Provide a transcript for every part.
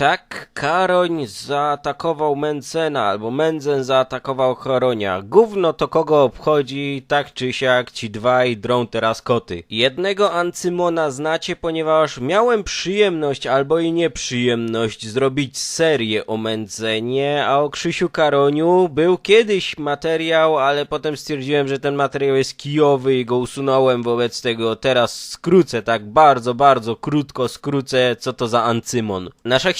Tak, Karoń zaatakował Mencena, albo Menzen zaatakował Karonia. Gówno to kogo obchodzi, tak czy siak ci dwaj drą teraz koty. Jednego Ancymona znacie, ponieważ miałem przyjemność albo i nieprzyjemność zrobić serię o Mencenie, a o Krzysiu Karoniu był kiedyś materiał, ale potem stwierdziłem, że ten materiał jest kijowy i go usunąłem, wobec tego teraz skrócę, tak bardzo, bardzo krótko skrócę, co to za Ancymon. Nasza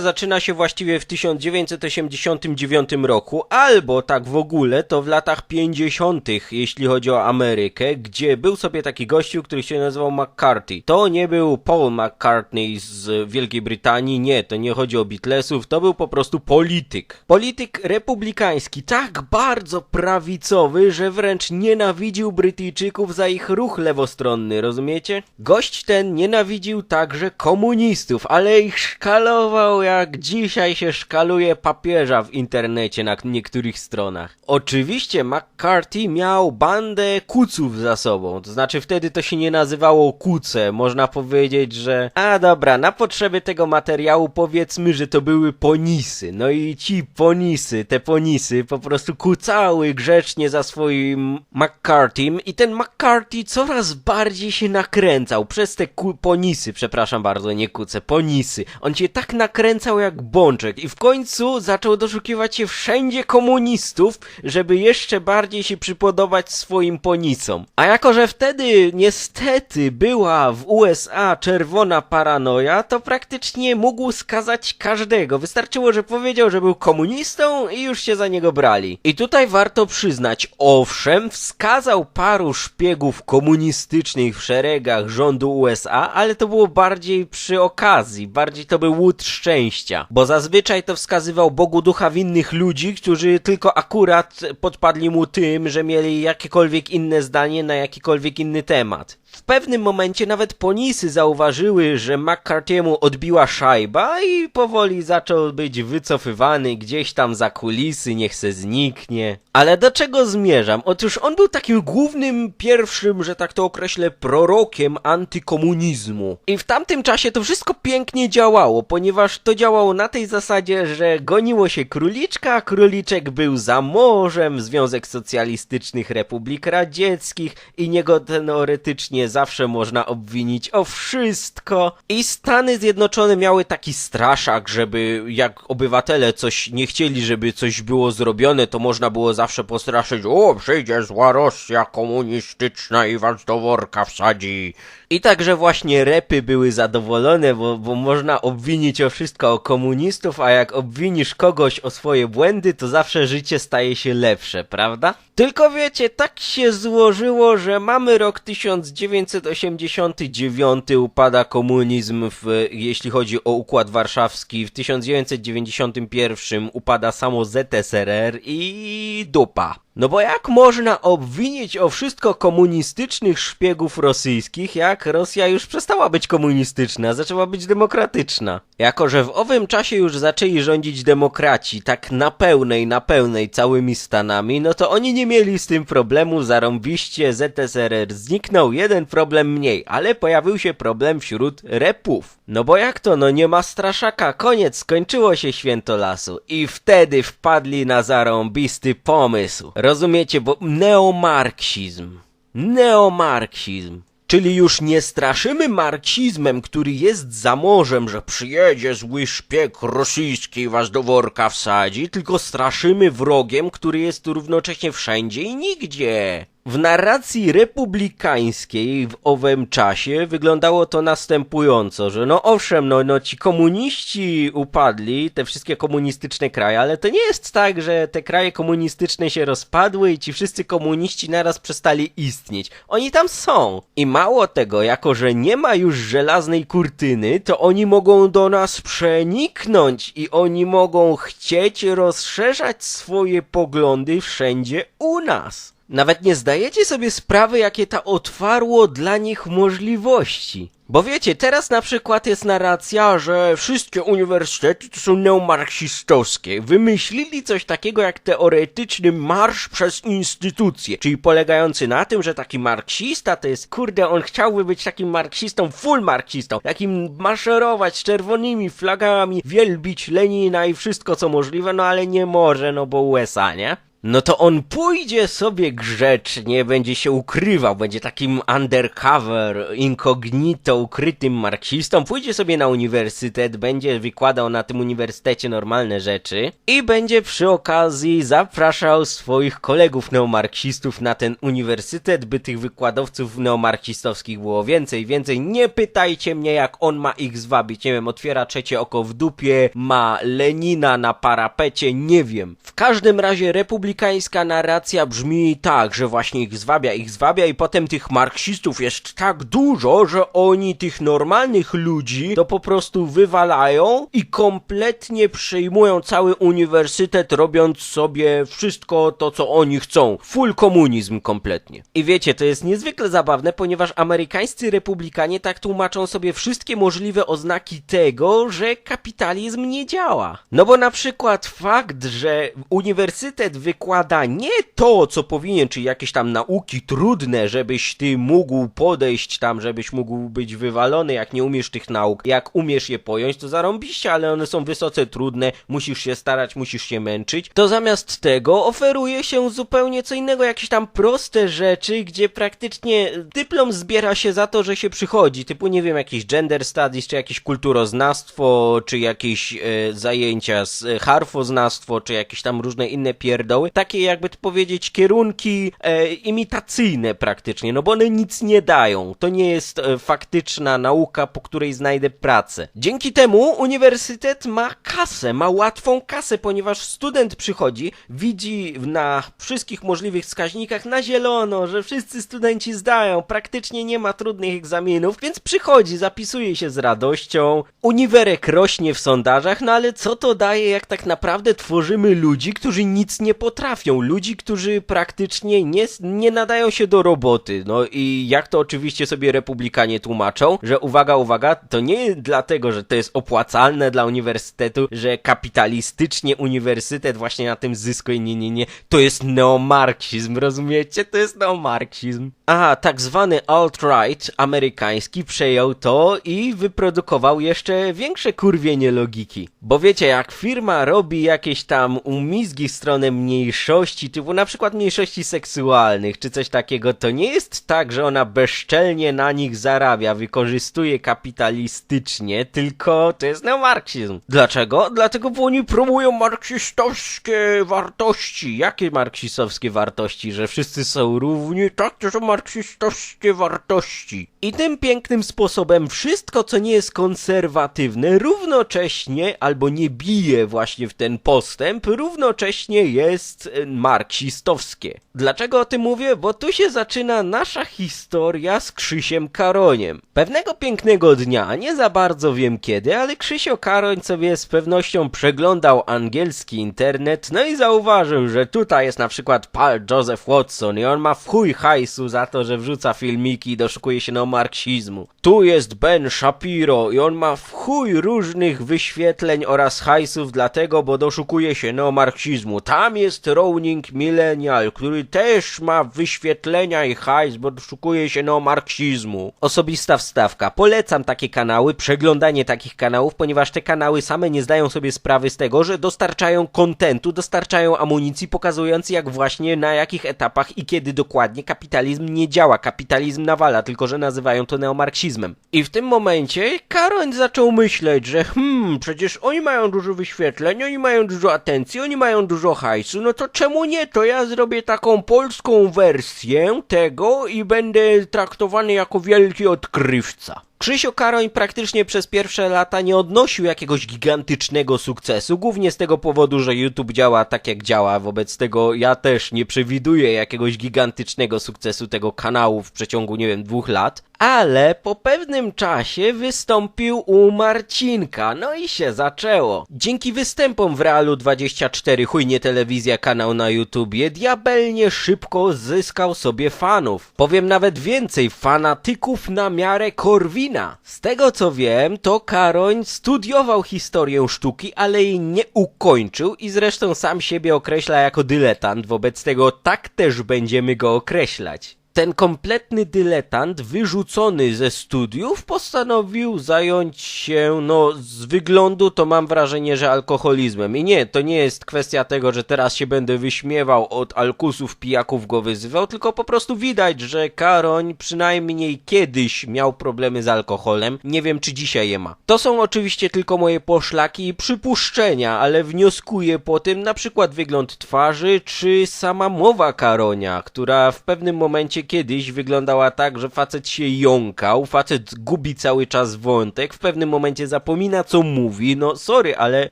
zaczyna się właściwie w 1989 roku, albo tak w ogóle to w latach 50., jeśli chodzi o Amerykę, gdzie był sobie taki gościu, który się nazywał McCarthy. To nie był Paul McCartney z Wielkiej Brytanii, nie, to nie chodzi o Beatlesów, to był po prostu polityk. Polityk republikański, tak bardzo prawicowy, że wręcz nienawidził Brytyjczyków za ich ruch lewostronny, rozumiecie? Gość ten nienawidził także komunistów, ale ich szkalował jak dzisiaj się szkaluje papieża w internecie na niektórych stronach. Oczywiście McCarthy miał bandę kuców za sobą, to znaczy wtedy to się nie nazywało kuce, można powiedzieć, że a dobra, na potrzeby tego materiału powiedzmy, że to były ponisy. No i ci ponisy, te ponisy po prostu kucały grzecznie za swoim McCarthy'm i ten McCarthy coraz bardziej się nakręcał przez te ponisy, przepraszam bardzo, nie kuce, ponisy. On się tak nakręcał jak bączek i w końcu zaczął doszukiwać się wszędzie komunistów, żeby jeszcze bardziej się przypodobać swoim ponisom. A jako, że wtedy niestety była w USA czerwona paranoja, to praktycznie mógł skazać każdego. Wystarczyło, że powiedział, że był komunistą i już się za niego brali. I tutaj warto przyznać, owszem, wskazał paru szpiegów komunistycznych w szeregach rządu USA, ale to było bardziej przy okazji, bardziej to był łód szczęścia, bo zazwyczaj to wskazywał Bogu ducha winnych ludzi, którzy tylko akurat podpadli mu tym, że mieli jakiekolwiek inne zdanie na jakikolwiek inny temat. W pewnym momencie nawet ponisy zauważyły, że McCarthy'emu odbiła szajba i powoli zaczął być wycofywany gdzieś tam za kulisy, niech se zniknie. Ale do czego zmierzam? Otóż on był takim głównym, pierwszym, że tak to określę, prorokiem antykomunizmu. I w tamtym czasie to wszystko pięknie działało, ponieważ to działało na tej zasadzie, że goniło się króliczka, króliczek był za morzem, Związek Socjalistycznych Republik Radzieckich i niego teoretycznie zawsze można obwinić o wszystko. I Stany Zjednoczone miały taki straszak, żeby jak obywatele coś nie chcieli, żeby coś było zrobione, to można było zawsze postraszyć, o przyjdzie zła Rosja komunistyczna i was do worka wsadzi. I także właśnie repy były zadowolone, bo, bo można obwinić o wszystko o komunistów, a jak obwinisz kogoś o swoje błędy, to zawsze życie staje się lepsze, prawda? Tylko wiecie, tak się złożyło, że mamy rok 1989, upada komunizm, w, jeśli chodzi o Układ Warszawski, w 1991 upada samo ZSRR i dupa. No bo jak można obwinić o wszystko komunistycznych szpiegów rosyjskich, jak Rosja już przestała być komunistyczna, zaczęła być demokratyczna? Jako, że w owym czasie już zaczęli rządzić demokraci, tak na pełnej, na pełnej całymi Stanami, no to oni nie mieli z tym problemu, zarąbiście ZSRR zniknął, jeden problem mniej, ale pojawił się problem wśród repów. No bo jak to, no nie ma straszaka, koniec, skończyło się święto lasu. I wtedy wpadli na zarąbisty pomysł. Rozumiecie, bo neomarksizm. Neomarksizm. Czyli już nie straszymy marksizmem, który jest za morzem, że przyjedzie zły szpieg rosyjski i was do worka wsadzi, tylko straszymy wrogiem, który jest równocześnie wszędzie i nigdzie. W narracji republikańskiej w owym czasie wyglądało to następująco, że no owszem, no, no ci komuniści upadli, te wszystkie komunistyczne kraje, ale to nie jest tak, że te kraje komunistyczne się rozpadły i ci wszyscy komuniści naraz przestali istnieć. Oni tam są. I mało tego, jako że nie ma już żelaznej kurtyny, to oni mogą do nas przeniknąć i oni mogą chcieć rozszerzać swoje poglądy wszędzie u nas. Nawet nie zdajecie sobie sprawy, jakie to otwarło dla nich możliwości. Bo wiecie, teraz na przykład jest narracja, że wszystkie uniwersytety to są neomarksistowskie. Wymyślili coś takiego jak teoretyczny marsz przez instytucje, czyli polegający na tym, że taki marksista to jest, kurde, on chciałby być takim marksistą, full marksistą, takim maszerować z czerwonymi flagami, wielbić Lenina i wszystko co możliwe, no ale nie może, no bo USA, nie? No to on pójdzie sobie grzecznie, będzie się ukrywał, będzie takim undercover, incognito, ukrytym marksistą, pójdzie sobie na uniwersytet, będzie wykładał na tym uniwersytecie normalne rzeczy i będzie przy okazji zapraszał swoich kolegów neomarksistów na ten uniwersytet, by tych wykładowców neomarksistowskich było więcej, więcej. Nie pytajcie mnie, jak on ma ich zwabić, nie wiem, otwiera trzecie oko w dupie, ma Lenina na parapecie, nie wiem. W każdym razie Republika republikańska narracja brzmi tak, że właśnie ich zwabia, ich zwabia i potem tych marksistów jest tak dużo, że oni tych normalnych ludzi to po prostu wywalają i kompletnie przejmują cały uniwersytet, robiąc sobie wszystko to, co oni chcą. Full komunizm kompletnie. I wiecie, to jest niezwykle zabawne, ponieważ amerykańscy republikanie tak tłumaczą sobie wszystkie możliwe oznaki tego, że kapitalizm nie działa. No bo na przykład fakt, że uniwersytet wykłada wykłada nie to, co powinien, czyli jakieś tam nauki trudne, żebyś ty mógł podejść tam, żebyś mógł być wywalony, jak nie umiesz tych nauk. Jak umiesz je pojąć, to zarąbiście, ale one są wysoce trudne, musisz się starać, musisz się męczyć. To zamiast tego oferuje się zupełnie co innego, jakieś tam proste rzeczy, gdzie praktycznie dyplom zbiera się za to, że się przychodzi, typu nie wiem, jakieś gender studies, czy jakieś kulturoznawstwo, czy jakieś e, zajęcia z e, harfoznawstwo, czy jakieś tam różne inne pierdoły takie jakby to powiedzieć kierunki e, imitacyjne praktycznie, no bo one nic nie dają. To nie jest e, faktyczna nauka, po której znajdę pracę. Dzięki temu uniwersytet ma kasę, ma łatwą kasę, ponieważ student przychodzi, widzi na wszystkich możliwych wskaźnikach na zielono, że wszyscy studenci zdają, praktycznie nie ma trudnych egzaminów, więc przychodzi, zapisuje się z radością, uniwerek rośnie w sondażach, no ale co to daje, jak tak naprawdę tworzymy ludzi, którzy nic nie potrafią? Trafią ludzi, którzy praktycznie nie, nie nadają się do roboty. No i jak to oczywiście sobie republikanie tłumaczą, że uwaga, uwaga, to nie dlatego, że to jest opłacalne dla uniwersytetu, że kapitalistycznie uniwersytet właśnie na tym zyskuje. Nie, nie, nie. To jest neomarksizm, rozumiecie? To jest neomarksizm. A, tak zwany alt-right amerykański przejął to i wyprodukował jeszcze większe kurwienie logiki. Bo wiecie, jak firma robi jakieś tam umizgi w stronę mniejszości, typu na przykład mniejszości seksualnych, czy coś takiego, to nie jest tak, że ona bezczelnie na nich zarabia, wykorzystuje kapitalistycznie, tylko to jest neomarksizm. Dlaczego? Dlatego, bo oni promują marksistowskie wartości. Jakie marksistowskie wartości? Że wszyscy są równi? Tak, to są marksistowskie wartości. I tym pięknym sposobem wszystko, co nie jest konserwatywne, równocześnie albo nie bije właśnie w ten postęp, równocześnie jest e, marksistowskie. Dlaczego o tym mówię? Bo tu się zaczyna nasza historia z Krzysiem Karoniem. Pewnego pięknego dnia, nie za bardzo wiem kiedy, ale Krzysio Karoń sobie z pewnością przeglądał angielski internet, no i zauważył, że tutaj jest na przykład Paul Joseph Watson i on ma w chuj hajsu za to, że wrzuca filmiki i doszukuje się neomarksizmu. Tu jest Ben Shapiro i on ma w chuj różnych wyświetleń oraz hajsów dlatego, bo doszukuje się neomarksizmu. Tam jest Rowning Millennial, który też ma wyświetlenia i hajs, bo doszukuje się neomarksizmu. Osobista wstawka. Polecam takie kanały, przeglądanie takich kanałów, ponieważ te kanały same nie zdają sobie sprawy z tego, że dostarczają kontentu, dostarczają amunicji, pokazując jak właśnie na jakich etapach i kiedy dokładnie kapitalizm nie działa. Kapitalizm nawala, tylko że nazywają to neomarksizmem. I w tym momencie Karoń zaczął myśleć, że hmm, przecież oni mają dużo wyświetleń, oni mają dużo atencji, oni mają dużo hajsu, no to czemu nie? To ja zrobię taką polską wersję tego i będę traktowany jako wielki odkrywca. Krzysio Karoń praktycznie przez pierwsze lata nie odnosił jakiegoś gigantycznego sukcesu, głównie z tego powodu, że YouTube działa tak jak działa, wobec tego ja też nie przewiduję jakiegoś gigantycznego sukcesu tego kanału w przeciągu, nie wiem, dwóch lat ale po pewnym czasie wystąpił u Marcinka, no i się zaczęło. Dzięki występom w Realu 24, chujnie telewizja, kanał na YouTubie, diabelnie szybko zyskał sobie fanów. Powiem nawet więcej, fanatyków na miarę Korwina wina. Z tego co wiem, to Karoń studiował historię sztuki, ale jej nie ukończył i zresztą sam siebie określa jako dyletant, wobec tego tak też będziemy go określać. Ten kompletny dyletant, wyrzucony ze studiów, postanowił zająć się, no, z wyglądu to mam wrażenie, że alkoholizmem. I nie, to nie jest kwestia tego, że teraz się będę wyśmiewał od alkusów, pijaków go wyzywał, tylko po prostu widać, że Karoń przynajmniej kiedyś miał problemy z alkoholem. Nie wiem, czy dzisiaj je ma. To są oczywiście tylko moje poszlaki i przypuszczenia, ale wnioskuję po tym na przykład wygląd twarzy, czy sama mowa Karonia, która w pewnym momencie kiedyś wyglądała tak, że facet się jąkał, facet gubi cały czas wątek, w pewnym momencie zapomina co mówi, no sorry, ale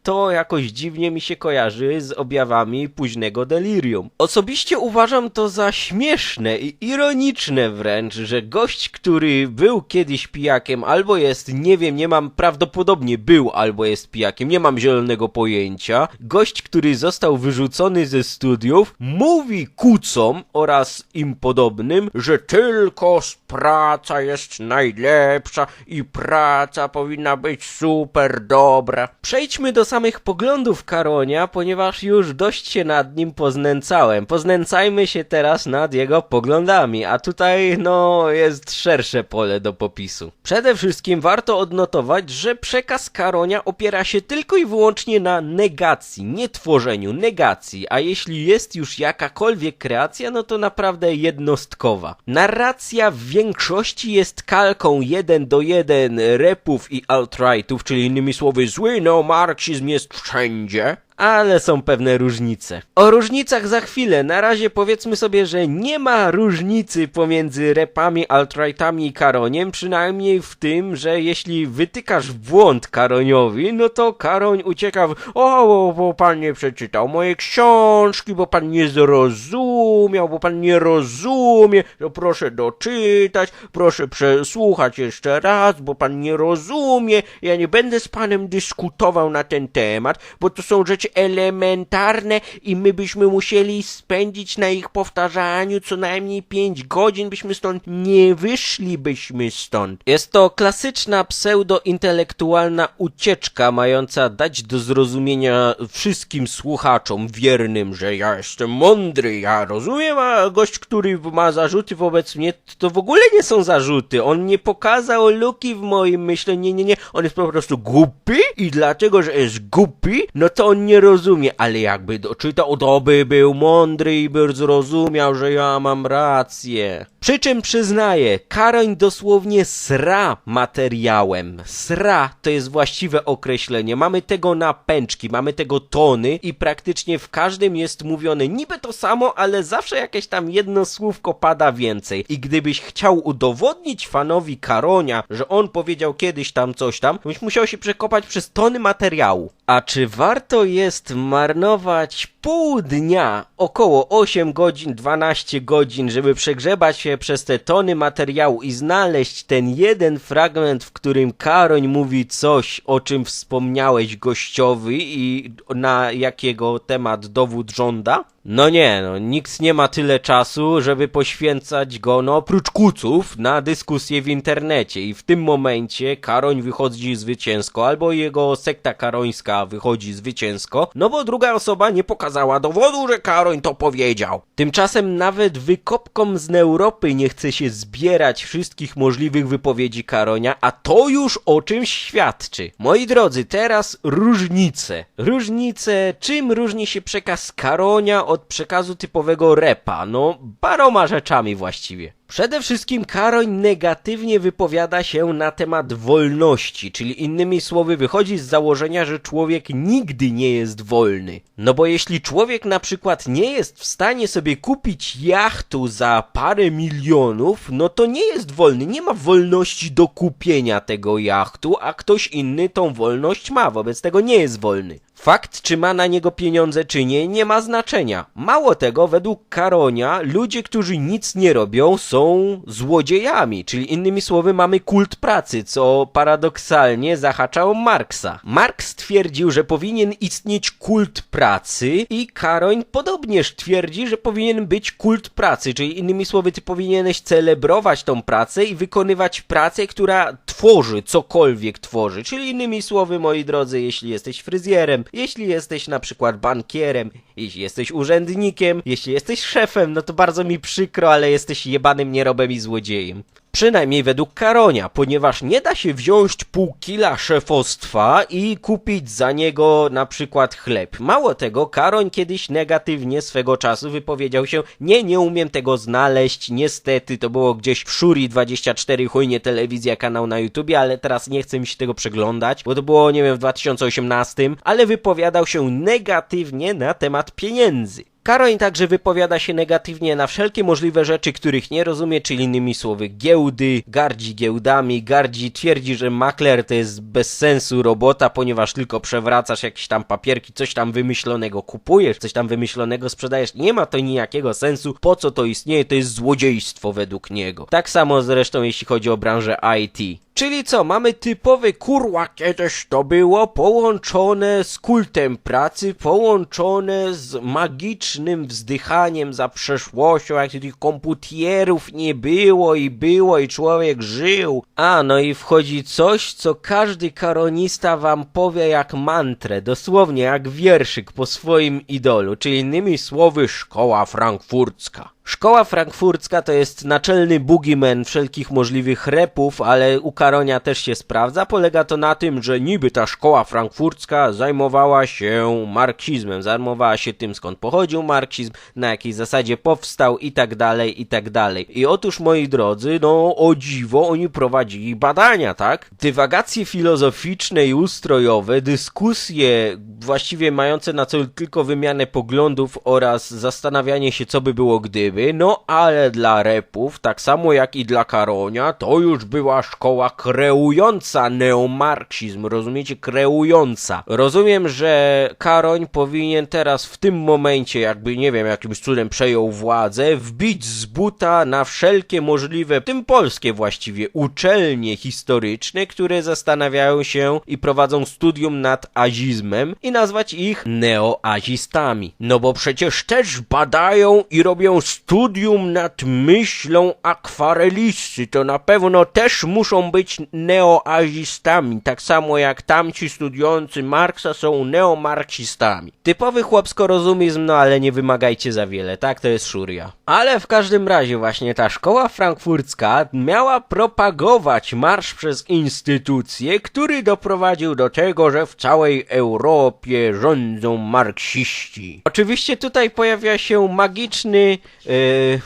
to jakoś dziwnie mi się kojarzy z objawami późnego delirium. Osobiście uważam to za śmieszne i ironiczne wręcz, że gość, który był kiedyś pijakiem albo jest, nie wiem, nie mam, prawdopodobnie był albo jest pijakiem, nie mam zielonego pojęcia, gość, który został wyrzucony ze studiów, mówi kucom oraz im podobnym, że tylko praca jest najlepsza i praca powinna być super dobra. Przejdźmy do samych poglądów Karonia, ponieważ już dość się nad nim poznęcałem. Poznęcajmy się teraz nad jego poglądami, a tutaj no jest szersze pole do popisu. Przede wszystkim warto odnotować, że przekaz Karonia opiera się tylko i wyłącznie na negacji, nie tworzeniu, negacji, a jeśli jest już jakakolwiek kreacja, no to naprawdę jednostkowa. Narracja w większości jest kalką jeden do jeden repów i alt-rightów, czyli innymi słowy zły no marksizm jest wszędzie, ale są pewne różnice. O różnicach za chwilę. Na razie powiedzmy sobie, że nie ma różnicy pomiędzy repami, alt-rightami i Karoniem, przynajmniej w tym, że jeśli wytykasz błąd Karoniowi, no to Karoń ucieka w o, bo pan nie przeczytał mojej książki, bo pan nie zrozumiał, bo pan nie rozumie, to proszę doczytać, proszę przesłuchać jeszcze raz, bo pan nie rozumie, ja nie będę z panem dyskutował na ten temat, bo to są rzeczy elementarne i my byśmy musieli spędzić na ich powtarzaniu co najmniej 5 godzin, byśmy stąd nie wyszlibyśmy stąd. Jest to klasyczna pseudo-intelektualna ucieczka mająca dać do zrozumienia wszystkim słuchaczom wiernym, że ja jestem mądry, ja rozumiem, a gość, który ma zarzuty wobec mnie, to w ogóle nie są zarzuty. On nie pokazał luki w moim myśleniu, nie, nie, nie. On jest po prostu głupi i dlatego, że jest głupi, no to on nie rozumie, ale jakby doczytał, to by był mądry i by zrozumiał, że ja mam rację. Przy czym przyznaję, Karoń dosłownie sra materiałem. Sra to jest właściwe określenie. Mamy tego na pęczki, mamy tego tony i praktycznie w każdym jest mówione niby to samo, ale zawsze jakieś tam jedno słówko pada więcej. I gdybyś chciał udowodnić fanowi Karonia, że on powiedział kiedyś tam coś tam, byś musiał się przekopać przez tony materiału. A czy warto jest marnować pół dnia, około 8 godzin, 12 godzin, żeby przegrzebać się przez te tony materiału i znaleźć ten jeden fragment, w którym Karoń mówi coś, o czym wspomniałeś gościowi i na jakiego temat dowód żąda? No nie, no, nikt nie ma tyle czasu, żeby poświęcać go, no oprócz kuców, na dyskusję w internecie i w tym momencie Karoń wychodzi zwycięsko, albo jego sekta karońska wychodzi zwycięsko, no bo druga osoba nie pokazała dowodu, że Karoń to powiedział. Tymczasem nawet wykopkom z Europy nie chce się zbierać wszystkich możliwych wypowiedzi Karonia, a to już o czymś świadczy. Moi drodzy, teraz różnice. Różnice, czym różni się przekaz Karonia od przekazu typowego repa? No, paroma rzeczami właściwie. Przede wszystkim Karoń negatywnie wypowiada się na temat wolności, czyli innymi słowy wychodzi z założenia, że człowiek nigdy nie jest wolny. No bo jeśli człowiek na przykład nie jest w stanie sobie kupić jachtu za parę milionów, no to nie jest wolny, nie ma wolności do kupienia tego jachtu, a ktoś inny tą wolność ma, wobec tego nie jest wolny. Fakt, czy ma na niego pieniądze, czy nie, nie ma znaczenia. Mało tego, według Karonia, ludzie, którzy nic nie robią, są są złodziejami, czyli innymi słowy mamy kult pracy, co paradoksalnie zahaczało Marksa. Marks twierdził, że powinien istnieć kult pracy i Karoń podobnież twierdzi, że powinien być kult pracy, czyli innymi słowy ty powinieneś celebrować tą pracę i wykonywać pracę, która tworzy cokolwiek tworzy, czyli innymi słowy moi drodzy, jeśli jesteś fryzjerem, jeśli jesteś na przykład bankierem, jeśli jesteś urzędnikiem, jeśli jesteś szefem, no to bardzo mi przykro, ale jesteś jebanym nierobem i złodziejem. Przynajmniej według Karonia, ponieważ nie da się wziąć pół kila szefostwa i kupić za niego na przykład chleb. Mało tego, Karoń kiedyś negatywnie swego czasu wypowiedział się, nie, nie umiem tego znaleźć, niestety, to było gdzieś w Shuri 24, chujnie telewizja, kanał na YouTubie, ale teraz nie chcę mi się tego przeglądać, bo to było, nie wiem, w 2018, ale wypowiadał się negatywnie na temat pieniędzy. Karoń także wypowiada się negatywnie na wszelkie możliwe rzeczy, których nie rozumie, czyli innymi słowy giełdy, gardzi giełdami, gardzi twierdzi, że makler to jest bez sensu robota, ponieważ tylko przewracasz jakieś tam papierki, coś tam wymyślonego kupujesz, coś tam wymyślonego sprzedajesz. Nie ma to nijakiego sensu, po co to istnieje, to jest złodziejstwo według niego. Tak samo zresztą jeśli chodzi o branżę IT. Czyli co, mamy typowy kurwa kiedyś to było, połączone z kultem pracy, połączone z magicznym wzdychaniem za przeszłością, jak tych komputerów nie było i było i człowiek żył. A, no i wchodzi coś, co każdy karonista wam powie jak mantrę, dosłownie jak wierszyk po swoim idolu, czyli innymi słowy szkoła frankfurcka. Szkoła frankfurcka to jest naczelny boogeyman wszelkich możliwych repów, ale u Karonia też się sprawdza. Polega to na tym, że niby ta szkoła frankfurcka zajmowała się marksizmem, zajmowała się tym skąd pochodził marksizm, na jakiej zasadzie powstał i tak dalej, i tak dalej. I otóż moi drodzy, no o dziwo oni prowadzili badania, tak? Dywagacje filozoficzne i ustrojowe, dyskusje właściwie mające na celu tylko wymianę poglądów oraz zastanawianie się co by było gdyby, no ale dla repów, tak samo jak i dla Karonia, to już była szkoła kreująca neomarksizm, rozumiecie? Kreująca. Rozumiem, że Karoń powinien teraz w tym momencie, jakby nie wiem, jakimś cudem przejął władzę, wbić z buta na wszelkie możliwe, w tym polskie właściwie, uczelnie historyczne, które zastanawiają się i prowadzą studium nad azizmem i nazwać ich neoazistami. No bo przecież też badają i robią studium nad myślą akwarelisty, to na pewno też muszą być neoazistami, tak samo jak tamci studiujący Marksa są neomarksistami. Typowy chłopsko-rozumizm, no ale nie wymagajcie za wiele, tak to jest szuria. Ale w każdym razie właśnie ta szkoła frankfurcka miała propagować marsz przez instytucje, który doprowadził do tego, że w całej Europie rządzą marksiści. Oczywiście tutaj pojawia się magiczny e,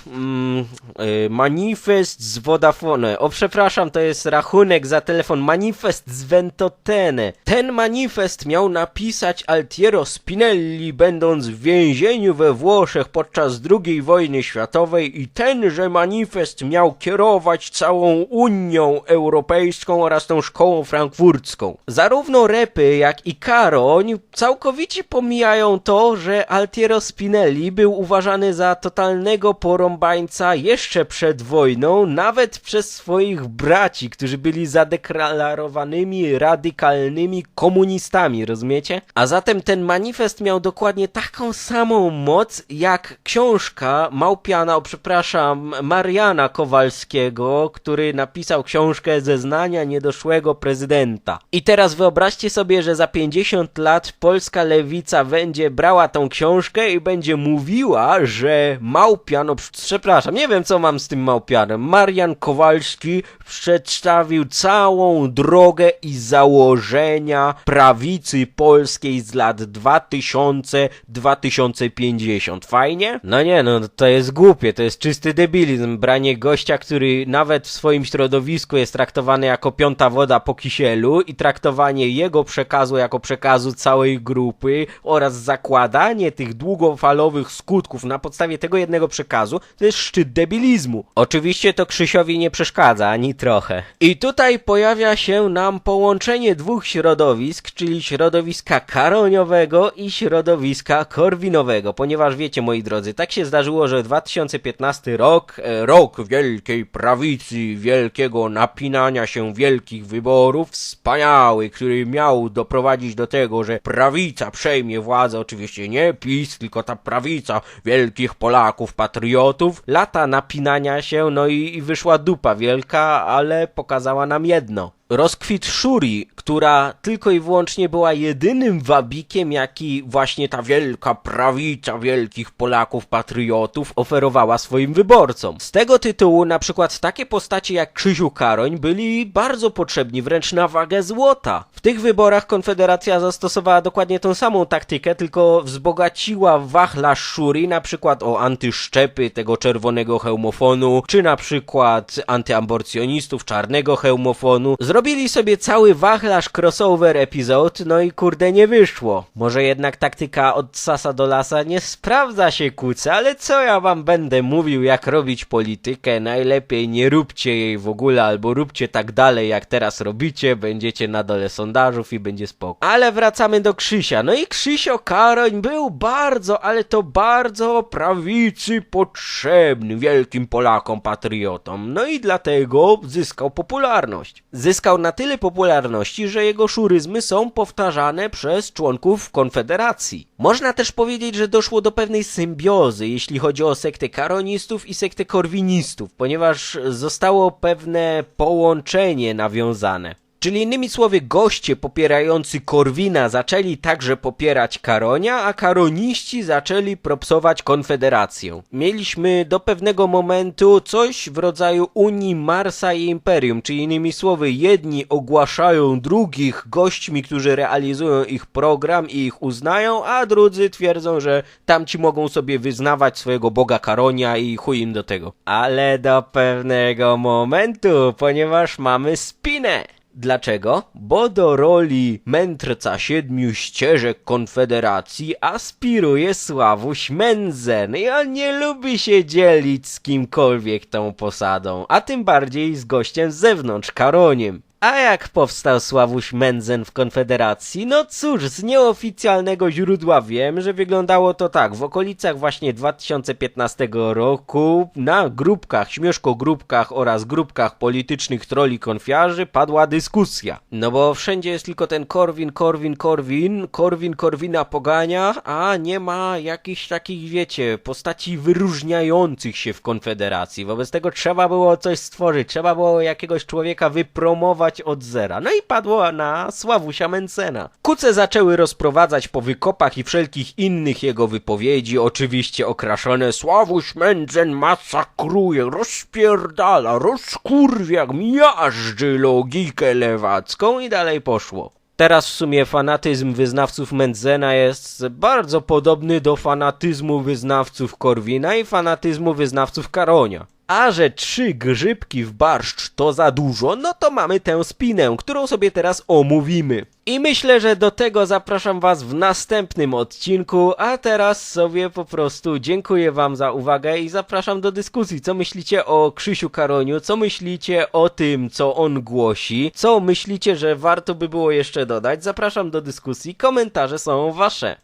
mm, e, manifest z Vodafone. O przepraszam, to jest rachunek za telefon. Manifest z Ventotene. Ten manifest miał napisać Altiero Spinelli, będąc w więzieniu we Włoszech podczas II wojny światowej i tenże manifest miał kierować całą Unią Europejską oraz tą szkołą frankfurcką. Zarówno repy, jak i Karoń całkowicie pomijają to, że Altiero Spinelli był uważany za totalnego porąbańca jeszcze przed wojną, nawet przez swoich braci, którzy byli zadeklarowanymi radykalnymi komunistami, rozumiecie? A zatem ten manifest miał dokładnie taką samą moc, jak książka Małpiana, o przepraszam, Mariana Kowalskiego, który napisał książkę Zeznania niedoszłego prezydenta. I teraz wyobraźcie sobie, że za 50 lat polska lewica będzie brała tą książkę i będzie mówiła, że Małpian, o, przepraszam, nie wiem co mam z tym Małpianem, Marian Kowalski przedstawił całą drogę i założenia prawicy polskiej z lat 2000-2050. Fajnie? No nie, no to jest głupie, to jest czysty debilizm. Branie gościa, który nawet w swoim środowisku jest traktowany jako piąta woda po kisielu i traktowanie jego przekazu jako przekazu całej grupy oraz zakładanie tych długofalowych skutków na podstawie tego jednego przekazu, to jest szczyt debilizmu. Oczywiście to Krzysiowi nie przeszkadza ani trochę. I tutaj pojawia się nam połączenie dwóch środowisk, czyli środowiska karoniowego i środowiska korwinowego, ponieważ wiecie moi drodzy, tak się zdarzyło, że 2015 rok, e, rok wielkiej prawicy, wielkiego napinania się wielkich wyborów, wspaniały, który miał doprowadzić do tego, że prawica przejmie władzę, oczywiście nie PiS, tylko ta prawica wielkich Polaków, patriotów, lata napinania się, no i, i wyszła dupa wielka, ale pokazała nam jedno. Rozkwit Shuri, która tylko i wyłącznie była jedynym wabikiem, jaki właśnie ta wielka prawica wielkich Polaków, patriotów oferowała swoim wyborcom. Z tego tytułu na przykład takie postacie jak Krzysiu Karoń byli bardzo potrzebni, wręcz na wagę złota. W tych wyborach Konfederacja zastosowała dokładnie tą samą taktykę, tylko wzbogaciła wachlarz Shuri na przykład o antyszczepy tego czerwonego hełmofonu, czy na przykład antyaborcjonistów czarnego hełmofonu. Zrobili sobie cały wachlarz crossover epizod, no i kurde nie wyszło. Może jednak taktyka od sasa do lasa nie sprawdza się kuce, ale co ja wam będę mówił jak robić politykę, najlepiej nie róbcie jej w ogóle, albo róbcie tak dalej jak teraz robicie, będziecie na dole sondażów i będzie spoko. Ale wracamy do Krzysia, no i Krzysio Karoń był bardzo, ale to bardzo prawicy potrzebny wielkim Polakom, patriotom, no i dlatego zyskał popularność. Zyskał na tyle popularności, że jego szuryzmy są powtarzane przez członków Konfederacji. Można też powiedzieć, że doszło do pewnej symbiozy, jeśli chodzi o sektę karonistów i sektę korwinistów, ponieważ zostało pewne połączenie nawiązane. Czyli innymi słowy, goście popierający Korwina zaczęli także popierać Karonia, a karoniści zaczęli propsować Konfederację. Mieliśmy do pewnego momentu coś w rodzaju Unii Marsa i Imperium, czyli innymi słowy, jedni ogłaszają drugich gośćmi, którzy realizują ich program i ich uznają, a drudzy twierdzą, że tamci mogą sobie wyznawać swojego Boga Karonia i chuj im do tego. Ale do pewnego momentu, ponieważ mamy spinę. Dlaczego? Bo do roli mędrca siedmiu ścieżek Konfederacji aspiruje Sławuś Menzen i on nie lubi się dzielić z kimkolwiek tą posadą, a tym bardziej z gościem z zewnątrz, Karoniem. A jak powstał Sławuś Menzen w Konfederacji? No cóż, z nieoficjalnego źródła wiem, że wyglądało to tak. W okolicach właśnie 2015 roku na grupkach, śmieszko-grupkach oraz grupkach politycznych troli konfiarzy padła dyskusja. No bo wszędzie jest tylko ten Korwin, Korwin, Korwin, Korwin, Korwina pogania, a nie ma jakichś takich, wiecie, postaci wyróżniających się w Konfederacji. Wobec tego trzeba było coś stworzyć, trzeba było jakiegoś człowieka wypromować od zera. No i padło na Sławusia Mencena. Kuce zaczęły rozprowadzać po wykopach i wszelkich innych jego wypowiedzi, oczywiście okraszone Sławuś Mencen masakruje, rozpierdala, rozkurwia, miażdży logikę lewacką i dalej poszło. Teraz w sumie fanatyzm wyznawców Mendzena jest bardzo podobny do fanatyzmu wyznawców Korwina i fanatyzmu wyznawców Karonia. A że trzy grzybki w barszcz to za dużo, no to mamy tę spinę, którą sobie teraz omówimy. I myślę, że do tego zapraszam Was w następnym odcinku, a teraz sobie po prostu dziękuję Wam za uwagę i zapraszam do dyskusji. Co myślicie o Krzysiu Karoniu? Co myślicie o tym, co on głosi? Co myślicie, że warto by było jeszcze dodać? Zapraszam do dyskusji. Komentarze są Wasze.